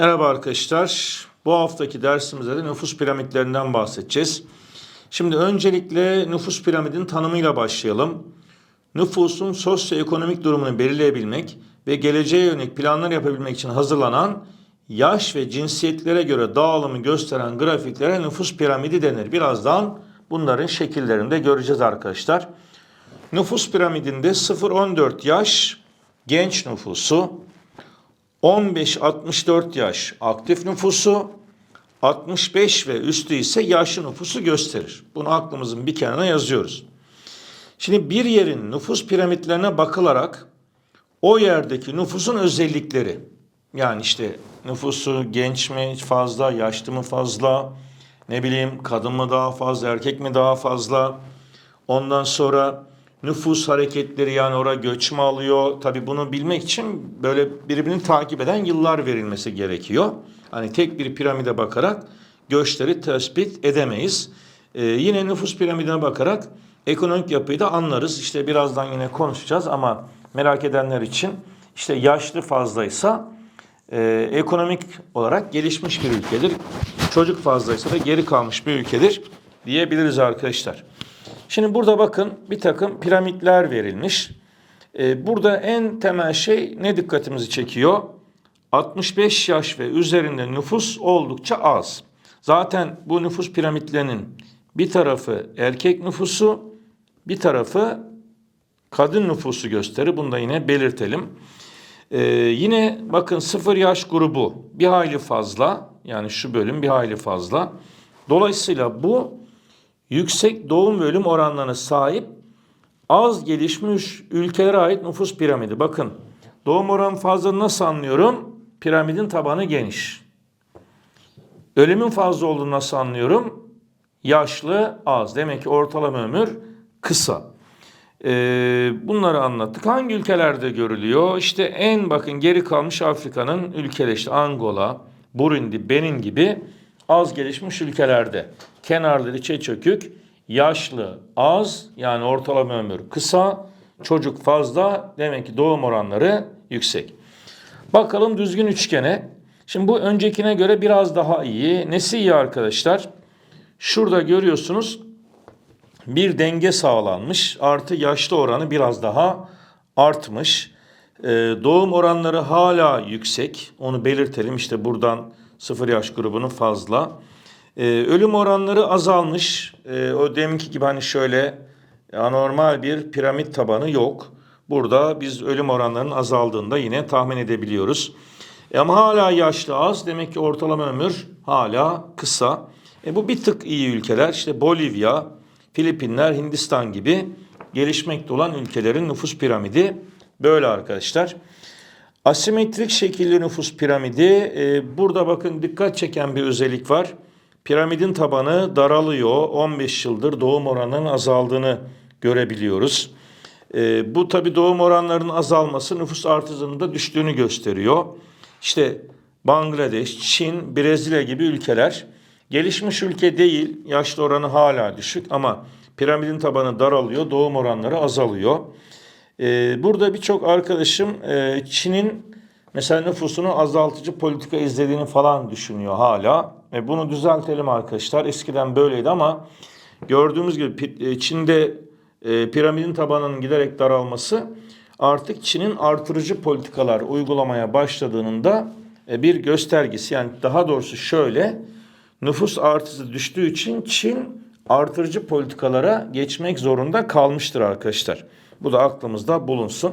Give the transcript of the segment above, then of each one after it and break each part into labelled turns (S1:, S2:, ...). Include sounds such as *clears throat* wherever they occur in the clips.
S1: Merhaba arkadaşlar. Bu haftaki dersimizde de nüfus piramitlerinden bahsedeceğiz. Şimdi öncelikle nüfus piramidin tanımıyla başlayalım. Nüfusun sosyoekonomik durumunu belirleyebilmek ve geleceğe yönelik planlar yapabilmek için hazırlanan yaş ve cinsiyetlere göre dağılımı gösteren grafiklere nüfus piramidi denir. Birazdan bunların şekillerini de göreceğiz arkadaşlar. Nüfus piramidinde 0-14 yaş genç nüfusu, 15-64 yaş aktif nüfusu, 65 ve üstü ise yaşlı nüfusu gösterir. Bunu aklımızın bir kenarına yazıyoruz. Şimdi bir yerin nüfus piramitlerine bakılarak o yerdeki nüfusun özellikleri yani işte nüfusu genç mi fazla, yaşlı mı fazla, ne bileyim kadın mı daha fazla, erkek mi daha fazla. Ondan sonra nüfus hareketleri yani oraya göç mü alıyor? Tabii bunu bilmek için böyle birbirini takip eden yıllar verilmesi gerekiyor. Hani tek bir piramide bakarak göçleri tespit edemeyiz. Ee, yine nüfus piramidine bakarak ekonomik yapıyı da anlarız. İşte birazdan yine konuşacağız ama merak edenler için işte yaşlı fazlaysa e, ekonomik olarak gelişmiş bir ülkedir. Çocuk fazlaysa da geri kalmış bir ülkedir diyebiliriz arkadaşlar. Şimdi burada bakın bir takım piramitler verilmiş. Ee, burada en temel şey ne dikkatimizi çekiyor? 65 yaş ve üzerinde nüfus oldukça az. Zaten bu nüfus piramitlerinin bir tarafı erkek nüfusu, bir tarafı kadın nüfusu gösterir. Bunu da yine belirtelim. Ee, yine bakın sıfır yaş grubu bir hayli fazla. Yani şu bölüm bir hayli fazla. Dolayısıyla bu yüksek doğum ölüm oranlarına sahip az gelişmiş ülkelere ait nüfus piramidi. Bakın doğum oranı fazla nasıl anlıyorum? Piramidin tabanı geniş. Ölümün fazla olduğunu nasıl anlıyorum? Yaşlı az. Demek ki ortalama ömür kısa. Ee, bunları anlattık. Hangi ülkelerde görülüyor? İşte en bakın geri kalmış Afrika'nın ülkeleri işte Angola, Burundi, Benin gibi az gelişmiş ülkelerde. Kenarları içe çökük, yaşlı az yani ortalama ömür kısa, çocuk fazla demek ki doğum oranları yüksek. Bakalım düzgün üçgene. Şimdi bu öncekine göre biraz daha iyi. Nesi iyi arkadaşlar? Şurada görüyorsunuz bir denge sağlanmış. Artı yaşlı oranı biraz daha artmış. Ee, doğum oranları hala yüksek. Onu belirtelim. İşte buradan sıfır yaş grubunun fazla. Ee, ölüm oranları azalmış. Ee, o deminki gibi hani şöyle anormal bir piramit tabanı yok. Burada biz ölüm oranlarının azaldığında yine tahmin edebiliyoruz. E ama hala yaşlı az. Demek ki ortalama ömür hala kısa. E bu bir tık iyi ülkeler. İşte Bolivya, Filipinler, Hindistan gibi gelişmekte olan ülkelerin nüfus piramidi böyle arkadaşlar. Asimetrik şekilli nüfus piramidi. E, burada bakın dikkat çeken bir özellik var. Piramidin tabanı daralıyor. 15 yıldır doğum oranının azaldığını görebiliyoruz. E, bu tabi doğum oranlarının azalması nüfus artışının düştüğünü gösteriyor. İşte Bangladeş, Çin, Brezilya gibi ülkeler gelişmiş ülke değil. Yaşlı oranı hala düşük ama piramidin tabanı daralıyor. Doğum oranları azalıyor. Ee, burada birçok arkadaşım e, Çin'in mesela nüfusunu azaltıcı politika izlediğini falan düşünüyor hala. E, bunu düzeltelim arkadaşlar. Eskiden böyleydi ama gördüğümüz gibi e, Çin'de e, piramidin tabanının giderek daralması artık Çin'in artırıcı politikalar uygulamaya başladığının da e, bir göstergesi. Yani daha doğrusu şöyle nüfus artısı düştüğü için Çin artırıcı politikalara geçmek zorunda kalmıştır arkadaşlar. Bu da aklımızda bulunsun.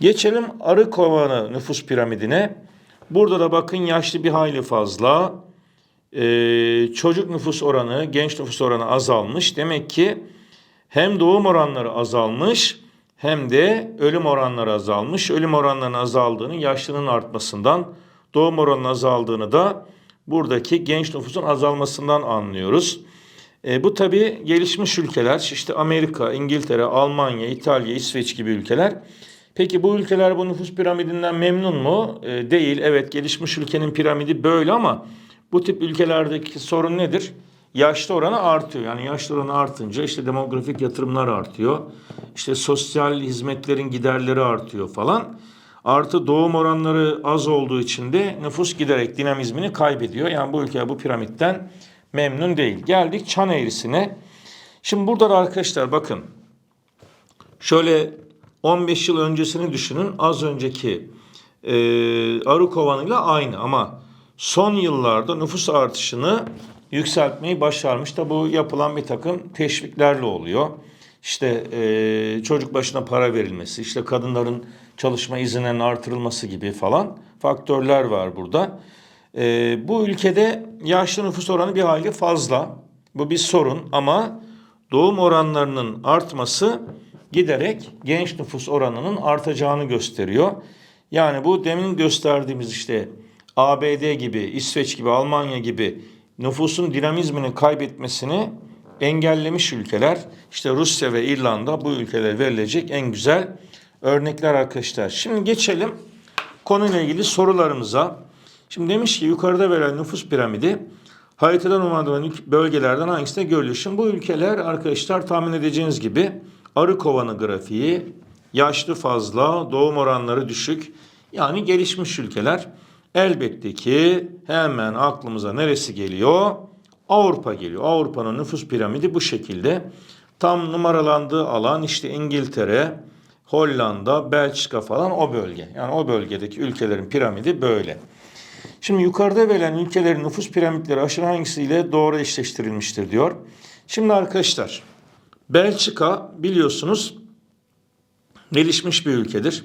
S1: Geçelim arı kovanı nüfus piramidine. Burada da bakın yaşlı bir hayli fazla. Ee, çocuk nüfus oranı, genç nüfus oranı azalmış. Demek ki hem doğum oranları azalmış hem de ölüm oranları azalmış. Ölüm oranlarının azaldığını yaşlının artmasından, doğum oranının azaldığını da buradaki genç nüfusun azalmasından anlıyoruz. E, bu tabi gelişmiş ülkeler işte Amerika, İngiltere, Almanya, İtalya, İsveç gibi ülkeler. Peki bu ülkeler bu nüfus piramidinden memnun mu? E, değil. Evet gelişmiş ülkenin piramidi böyle ama bu tip ülkelerdeki sorun nedir? Yaşlı oranı artıyor. Yani yaşlı oranı artınca işte demografik yatırımlar artıyor. İşte sosyal hizmetlerin giderleri artıyor falan. Artı doğum oranları az olduğu için de nüfus giderek dinamizmini kaybediyor. Yani bu ülke bu piramitten memnun değil. Geldik çan eğrisine. Şimdi burada da arkadaşlar bakın. Şöyle 15 yıl öncesini düşünün. Az önceki e, arı kovanıyla aynı ama son yıllarda nüfus artışını yükseltmeyi başarmış da bu yapılan bir takım teşviklerle oluyor. İşte e, çocuk başına para verilmesi, işte kadınların çalışma izinlerinin artırılması gibi falan faktörler var burada. E, bu ülkede yaşlı nüfus oranı bir hayli fazla. Bu bir sorun ama doğum oranlarının artması giderek genç nüfus oranının artacağını gösteriyor. Yani bu demin gösterdiğimiz işte ABD gibi, İsveç gibi, Almanya gibi nüfusun dinamizmini kaybetmesini engellemiş ülkeler. İşte Rusya ve İrlanda bu ülkelere verilecek en güzel örnekler arkadaşlar. Şimdi geçelim konuyla ilgili sorularımıza. Şimdi demiş ki yukarıda verilen nüfus piramidi haritada numaralı bölgelerden hangisinde görülüyor? Şimdi bu ülkeler arkadaşlar tahmin edeceğiniz gibi arı kovanı grafiği, yaşlı fazla, doğum oranları düşük. Yani gelişmiş ülkeler. Elbette ki hemen aklımıza neresi geliyor? Avrupa geliyor. Avrupa'nın nüfus piramidi bu şekilde. Tam numaralandığı alan işte İngiltere, Hollanda, Belçika falan o bölge. Yani o bölgedeki ülkelerin piramidi böyle. Şimdi yukarıda verilen ülkelerin nüfus piramitleri aşırı hangisiyle doğru eşleştirilmiştir diyor. Şimdi arkadaşlar Belçika biliyorsunuz gelişmiş bir ülkedir.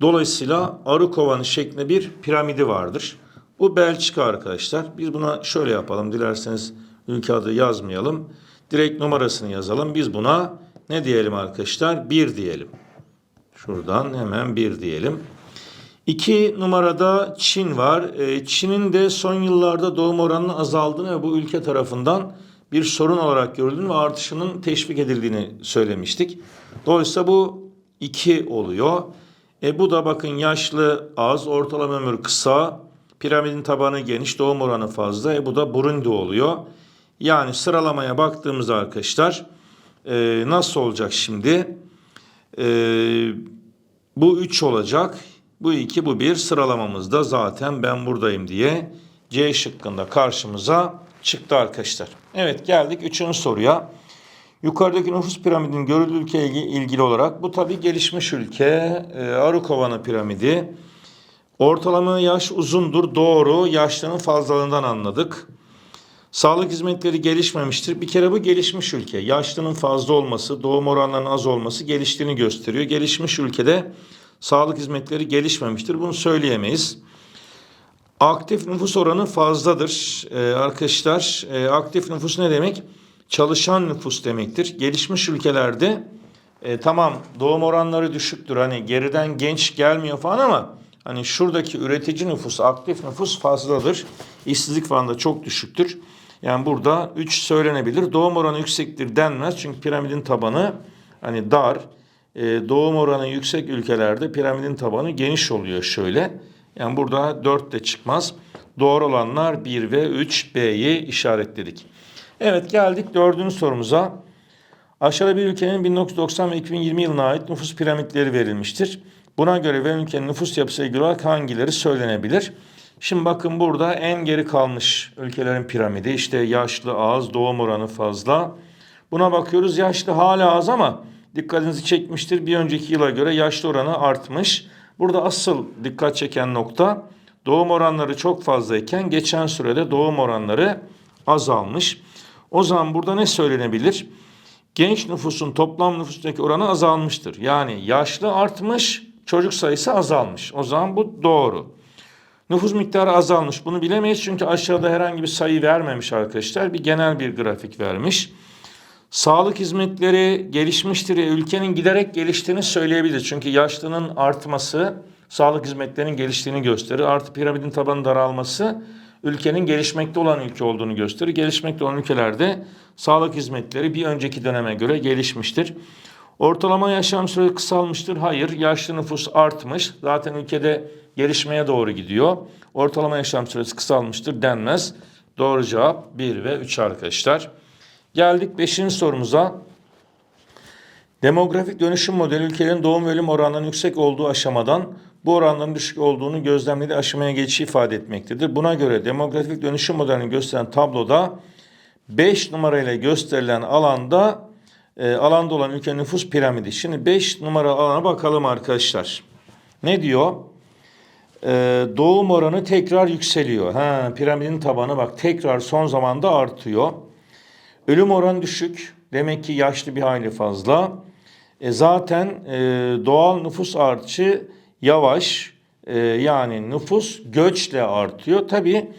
S1: Dolayısıyla arı kovanı şeklinde bir piramidi vardır. Bu Belçika arkadaşlar. Biz buna şöyle yapalım. Dilerseniz ülke adı yazmayalım. Direkt numarasını yazalım. Biz buna ne diyelim arkadaşlar? 1 diyelim. Şuradan hemen 1 diyelim. 2 numarada Çin var. Ee, Çin'in de son yıllarda doğum oranının azaldığını ve bu ülke tarafından bir sorun olarak görüldüğünü ve artışının teşvik edildiğini söylemiştik. Dolayısıyla bu 2 oluyor. E bu da bakın yaşlı az, ortalama ömür kısa, piramidin tabanı geniş, doğum oranı fazla. E bu da Burundi oluyor. Yani sıralamaya baktığımızda arkadaşlar e, nasıl olacak şimdi? E, bu 3 olacak. Bu 2, bu 1 sıralamamızda zaten ben buradayım diye C şıkkında karşımıza çıktı arkadaşlar. Evet geldik 3. soruya. Yukarıdaki nüfus piramidinin görüldüğü ülkeye ilgili olarak bu tabi gelişmiş ülke e, Arıkovanı piramidi. Ortalama yaş uzundur doğru yaşlının fazlalığından anladık. Sağlık hizmetleri gelişmemiştir. Bir kere bu gelişmiş ülke. Yaşlının fazla olması, doğum oranlarının az olması geliştiğini gösteriyor. Gelişmiş ülkede sağlık hizmetleri gelişmemiştir. Bunu söyleyemeyiz. Aktif nüfus oranı fazladır. Ee, arkadaşlar e, aktif nüfus ne demek? Çalışan nüfus demektir. Gelişmiş ülkelerde e, tamam doğum oranları düşüktür. Hani geriden genç gelmiyor falan ama hani şuradaki üretici nüfus, aktif nüfus fazladır. İşsizlik falan da çok düşüktür. Yani burada 3 söylenebilir. Doğum oranı yüksektir denmez. Çünkü piramidin tabanı hani dar. E, doğum oranı yüksek ülkelerde piramidin tabanı geniş oluyor şöyle. Yani burada 4 de çıkmaz. Doğru olanlar 1 ve 3 B'yi işaretledik. Evet geldik dördüncü sorumuza. Aşağıda bir ülkenin 1990 ve 2020 yılına ait nüfus piramitleri verilmiştir. Buna göre verilen ülkenin nüfus yapısı ilgili hangileri söylenebilir? Şimdi bakın burada en geri kalmış ülkelerin piramidi işte yaşlı az, doğum oranı fazla. Buna bakıyoruz yaşlı hala az ama dikkatinizi çekmiştir. Bir önceki yıla göre yaşlı oranı artmış. Burada asıl dikkat çeken nokta doğum oranları çok fazlayken geçen sürede doğum oranları azalmış. O zaman burada ne söylenebilir? Genç nüfusun toplam nüfustaki oranı azalmıştır. Yani yaşlı artmış, çocuk sayısı azalmış. O zaman bu doğru. Nüfus miktarı azalmış. Bunu bilemeyiz çünkü aşağıda herhangi bir sayı vermemiş arkadaşlar. Bir genel bir grafik vermiş. Sağlık hizmetleri gelişmiştir. Ülkenin giderek geliştiğini söyleyebiliriz. Çünkü yaşlının artması sağlık hizmetlerinin geliştiğini gösterir. Artı piramidin tabanı daralması ülkenin gelişmekte olan ülke olduğunu gösterir. Gelişmekte olan ülkelerde sağlık hizmetleri bir önceki döneme göre gelişmiştir. Ortalama yaşam süresi kısalmıştır. Hayır, yaşlı nüfus artmış. Zaten ülkede gelişmeye doğru gidiyor. Ortalama yaşam süresi kısalmıştır denmez. Doğru cevap 1 ve 3 arkadaşlar. Geldik 5. sorumuza. Demografik dönüşüm modeli ülkelerin doğum ölüm oranlarının yüksek olduğu aşamadan bu oranların düşük olduğunu gözlemlediği aşamaya geçişi ifade etmektedir. Buna göre demografik dönüşüm modelini gösteren tabloda 5 numarayla gösterilen alanda e, alanda olan ülke nüfus piramidi. Şimdi 5 numara alana bakalım arkadaşlar. Ne diyor? Ee, doğum oranı tekrar yükseliyor. Ha, piramidin tabanı bak tekrar son zamanda artıyor. Ölüm oranı düşük. Demek ki yaşlı bir hayli fazla. E, zaten e, doğal nüfus artışı yavaş. E, yani nüfus göçle artıyor. Tabi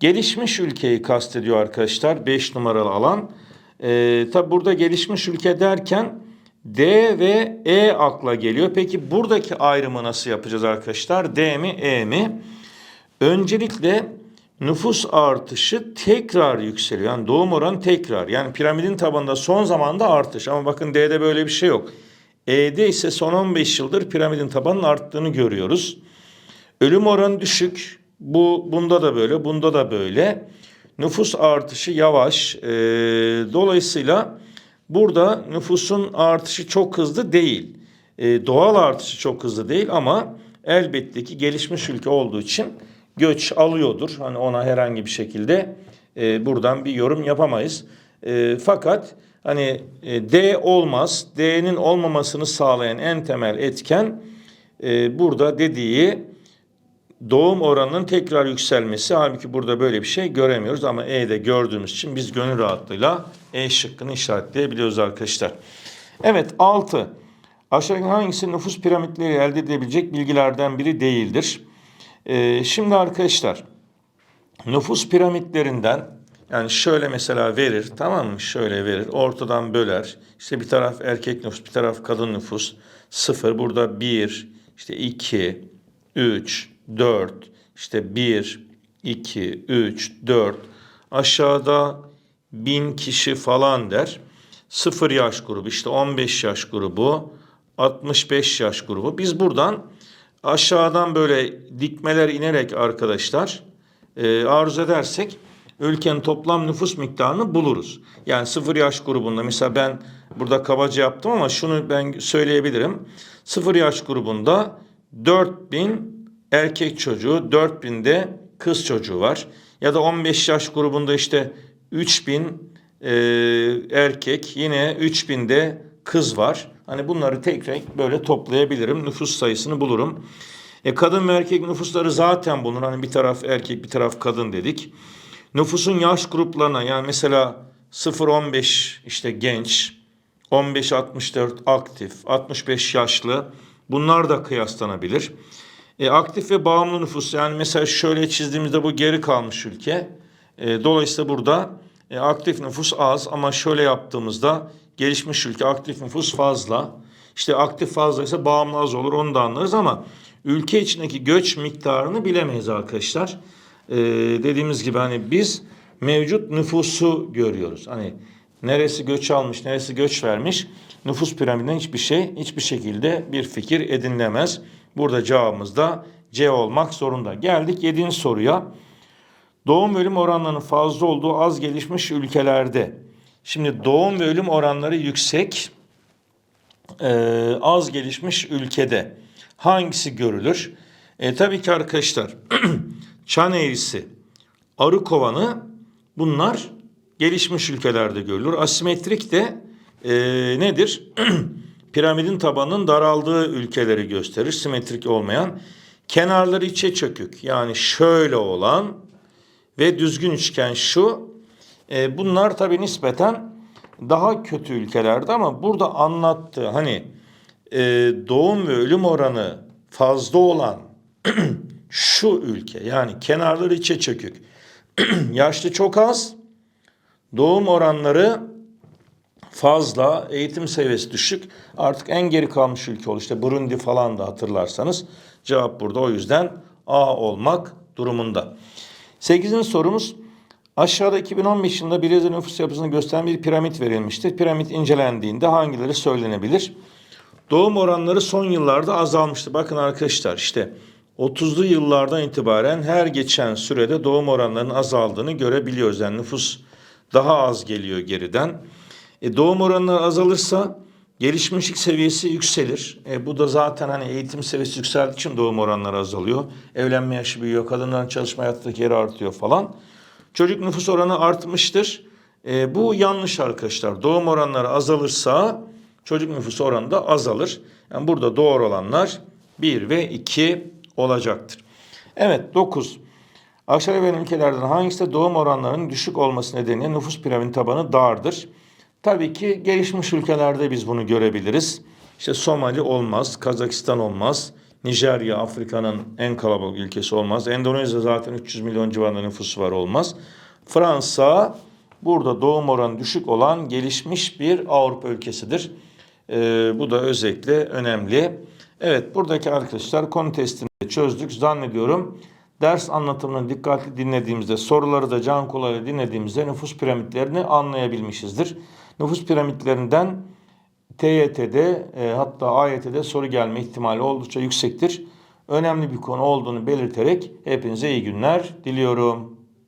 S1: gelişmiş ülkeyi kastediyor arkadaşlar 5 numaralı alan. E, tabi burada gelişmiş ülke derken D ve E akla geliyor. Peki buradaki ayrımı nasıl yapacağız arkadaşlar? D mi E mi? Öncelikle nüfus artışı tekrar yükseliyor. Yani doğum oranı tekrar. Yani piramidin tabanında son zamanda artış. Ama bakın D'de böyle bir şey yok. E'de ise son 15 yıldır piramidin tabanının arttığını görüyoruz. Ölüm oranı düşük. Bu bunda da böyle, bunda da böyle. Nüfus artışı yavaş. Ee, dolayısıyla burada nüfusun artışı çok hızlı değil. Ee, doğal artışı çok hızlı değil ama elbette ki gelişmiş ülke olduğu için göç alıyordur. Hani ona herhangi bir şekilde e, buradan bir yorum yapamayız. E, fakat hani e, D olmaz. D'nin olmamasını sağlayan en temel etken e, burada dediği doğum oranının tekrar yükselmesi. Halbuki burada böyle bir şey göremiyoruz ama E'de gördüğümüz için biz gönül rahatlığıyla E şıkkını işaretleyebiliyoruz arkadaşlar. Evet 6. Aşağıdaki hangisi nüfus piramitleri elde edilebilecek bilgilerden biri değildir? Ee, şimdi arkadaşlar nüfus piramitlerinden yani şöyle mesela verir tamam mı? Şöyle verir ortadan böler. İşte bir taraf erkek nüfus bir taraf kadın nüfus. Sıfır burada bir işte iki üç dört işte bir iki üç dört aşağıda bin kişi falan der. Sıfır yaş grubu işte 15 yaş grubu 65 yaş grubu. Biz buradan aşağıdan böyle dikmeler inerek arkadaşlar e, arzu edersek ülkenin toplam nüfus miktarını buluruz. Yani sıfır yaş grubunda mesela ben burada kabaca yaptım ama şunu ben söyleyebilirim. Sıfır yaş grubunda 4000 erkek çocuğu 4000 de kız çocuğu var. Ya da 15 yaş grubunda işte 3000 e, erkek yine 3000 de kız var. Hani bunları tek tek böyle toplayabilirim. Nüfus sayısını bulurum. E, kadın ve erkek nüfusları zaten bulunur. Hani bir taraf erkek bir taraf kadın dedik. Nüfusun yaş gruplarına yani mesela 0-15 işte genç, 15-64 aktif, 65 yaşlı bunlar da kıyaslanabilir. E, aktif ve bağımlı nüfus yani mesela şöyle çizdiğimizde bu geri kalmış ülke. E, dolayısıyla burada e, aktif nüfus az ama şöyle yaptığımızda gelişmiş ülke aktif nüfus fazla. İşte aktif fazlaysa bağımlı az olur onu da anlarız ama ülke içindeki göç miktarını bilemeyiz arkadaşlar. Ee, dediğimiz gibi hani biz mevcut nüfusu görüyoruz. Hani neresi göç almış, neresi göç vermiş nüfus piramidinden hiçbir şey, hiçbir şekilde bir fikir edinilemez. Burada cevabımız da C olmak zorunda. Geldik 7. soruya. Doğum ölüm oranlarının fazla olduğu az gelişmiş ülkelerde. Şimdi doğum ve ölüm oranları yüksek, e, az gelişmiş ülkede hangisi görülür? E, tabii ki arkadaşlar *clears throat* çan eğrisi, arı kovanı bunlar gelişmiş ülkelerde görülür. Asimetrik de e, nedir? *clears throat* Piramidin tabanının daraldığı ülkeleri gösterir. Simetrik olmayan. Kenarları içe çökük yani şöyle olan ve düzgün üçgen şu. E, bunlar tabii nispeten daha kötü ülkelerde ama burada anlattığı hani e, doğum ve ölüm oranı fazla olan *clears throat* şu ülke yani kenarları içe çökük. *clears throat* Yaşlı çok az, doğum oranları fazla, eğitim seviyesi düşük. Artık en geri kalmış ülke oldu. İşte Burundi falan da hatırlarsanız cevap burada o yüzden A olmak durumunda. Sekizinci sorumuz aşağıda 2015 yılında Brezilya nüfus yapısını gösteren bir piramit verilmiştir. Piramit incelendiğinde hangileri söylenebilir? Doğum oranları son yıllarda azalmıştı. Bakın arkadaşlar işte 30'lu yıllardan itibaren her geçen sürede doğum oranlarının azaldığını görebiliyoruz. Yani nüfus daha az geliyor geriden. E doğum oranları azalırsa Gelişmişlik seviyesi yükselir. E, bu da zaten hani eğitim seviyesi yükseldiği için doğum oranları azalıyor. Evlenme yaşı büyüyor, kadınların çalışma hayattaki yeri artıyor falan. Çocuk nüfus oranı artmıştır. E, bu yanlış arkadaşlar. Doğum oranları azalırsa çocuk nüfus oranı da azalır. Yani burada doğru olanlar 1 ve 2 olacaktır. Evet 9. Aşağıda verilen ülkelerden hangisinde doğum oranlarının düşük olması nedeniyle nüfus piramidi tabanı dardır? Tabii ki gelişmiş ülkelerde biz bunu görebiliriz. İşte Somali olmaz, Kazakistan olmaz, Nijerya Afrika'nın en kalabalık ülkesi olmaz. Endonezya zaten 300 milyon civarında nüfusu var olmaz. Fransa burada doğum oranı düşük olan gelişmiş bir Avrupa ülkesidir. Ee, bu da özellikle önemli. Evet buradaki arkadaşlar konu testini çözdük. Zannediyorum ders anlatımını dikkatli dinlediğimizde, soruları da can kulağıyla dinlediğimizde nüfus piramitlerini anlayabilmişizdir. Nüfus piramitlerinden TYT'de e, hatta AYT'de soru gelme ihtimali oldukça yüksektir. Önemli bir konu olduğunu belirterek hepinize iyi günler diliyorum.